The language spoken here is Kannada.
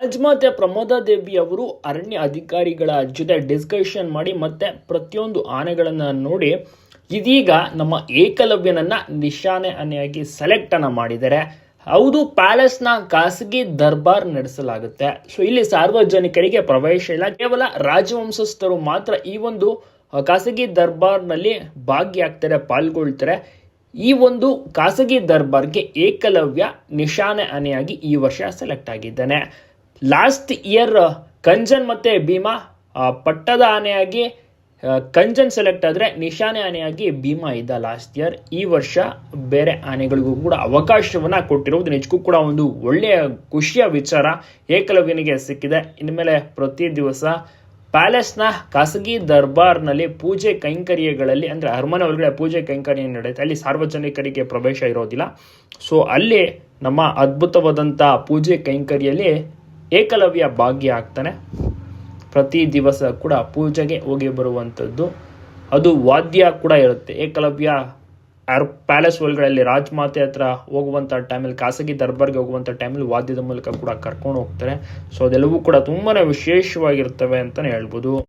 ರಾಜಮಾತೆ ಪ್ರಮೋದ ದೇವಿ ಅವರು ಅರಣ್ಯ ಅಧಿಕಾರಿಗಳ ಜೊತೆ ಡಿಸ್ಕಷನ್ ಮಾಡಿ ಮತ್ತೆ ಪ್ರತಿಯೊಂದು ಆನೆಗಳನ್ನು ನೋಡಿ ಇದೀಗ ನಮ್ಮ ಏಕಲವ್ಯನನ್ನ ನಿಶಾನೆ ಆನೆಯಾಗಿ ಸೆಲೆಕ್ಟ್ ಅನ್ನ ಮಾಡಿದ್ದಾರೆ. ಹೌದು ಪ್ಯಾಲೇಸ್ನ ಖಾಸಗಿ ದರ್ಬಾರ್ ನಡೆಸಲಾಗುತ್ತೆ. ಸೊ ಇಲ್ಲಿ ಸಾರ್ವಜನಿಕರಿಗೆ ಪ್ರವೇಶ ಇಲ್ಲ. ಕೇವಲ ರಾಜವಂಶಸ್ಥರು ಮಾತ್ರ ಈ ಒಂದು ಖಾಸಗಿ ದರ್ಬಾರ್ನಲ್ಲಿ ಭಾಗಿಯಾಗ್ತಾರೆ, ಪಾಲ್ಗೊಳ್ತಾರೆ. ಈ ಒಂದು ಖಾಸಗಿ ದರ್ಬಾರ್ಗೆ ಏಕಲವ್ಯ ನಿಶಾನೆ ಆನೆಯಾಗಿ ಈ ವರ್ಷ ಸೆಲೆಕ್ಟ್ ಆಗಿದ್ದಾನೆ. ಲಾಸ್ಟ್ ಇಯರ್, ಕಂಜನ್ ಮತ್ತೆ ಭೀಮಾ ಪಟ್ಟದ ಆನೆಯಾಗಿ ಕಂಜನ್ ಸೆಲೆಕ್ಟ್ ಆದರೆ ನಿಶಾನೆ ಆನೆಯಾಗಿ ಭೀಮಾ ಇದ್ದ ಲಾಸ್ಟ್ ಇಯರ್. ಈ ವರ್ಷ ಬೇರೆ ಆನೆಗಳಿಗೂ ಕೂಡ ಅವಕಾಶವನ್ನು ಕೊಟ್ಟಿರುವುದು ನಿಜಕ್ಕೂ ಕೂಡ ಒಂದು ಒಳ್ಳೆಯ ಖುಷಿಯ ವಿಚಾರ. ಏಕಲವ್ಯನಿಗೆ ಸಿಕ್ಕಿದೆ. ಇನ್ಮೇಲೆ ಪ್ರತಿ ದಿವಸ ಪ್ಯಾಲೇಸ್ನ ಖಾಸಗಿ ದರ್ಬಾರ್ನಲ್ಲಿ ಪೂಜೆ ಕೈಂಕರ್ಯಗಳಲ್ಲಿ, ಅಂದರೆ ಅರಮನೆ ಒಳಗಡೆ ಪೂಜೆ ಕೈಂಕರ್ಯ ನಡೆಯುತ್ತೆ. ಅಲ್ಲಿ ಸಾರ್ವಜನಿಕರಿಗೆ ಪ್ರವೇಶ ಇರೋದಿಲ್ಲ. ಸೊ ಅಲ್ಲಿ ನಮ್ಮ ಅದ್ಭುತವಾದಂಥ ಪೂಜೆ ಕೈಂಕರ್ಯಲ್ಲಿ ಏಕಲವ್ಯ ಭಾಗ್ಯ ಆಗ್ತಾನೆ. ಪ್ರತಿ ದಿವಸ ಕೂಡ ಪೂಜೆಗೆ ಹೋಗಿ ಬರುವಂಥದ್ದು. ಅದು ವಾದ್ಯ ಕೂಡ ಇರುತ್ತೆ. ಏಕಲವ್ಯ ಆರ್ ಪ್ಯಾಲೇಸ್ ಒಳಗಡೆ ರಾಜಮಾತೆ ಹತ್ರ ಹೋಗುವಂಥ ಟೈಮಲ್ಲಿ, ಖಾಸಗಿ ದರ್ಬಾರ್ಗೆ ಹೋಗುವಂಥ ಟೈಮಲ್ಲಿ ವಾದ್ಯದ ಮೂಲಕ ಕೂಡ ಕರ್ಕೊಂಡು ಹೋಗ್ತಾರೆ. ಸೊ ಅದೆಲ್ಲವೂ ಕೂಡ ತುಂಬಾ ವಿಶೇಷವಾಗಿರ್ತವೆ ಅಂತಲೇ ಹೇಳ್ಬೋದು.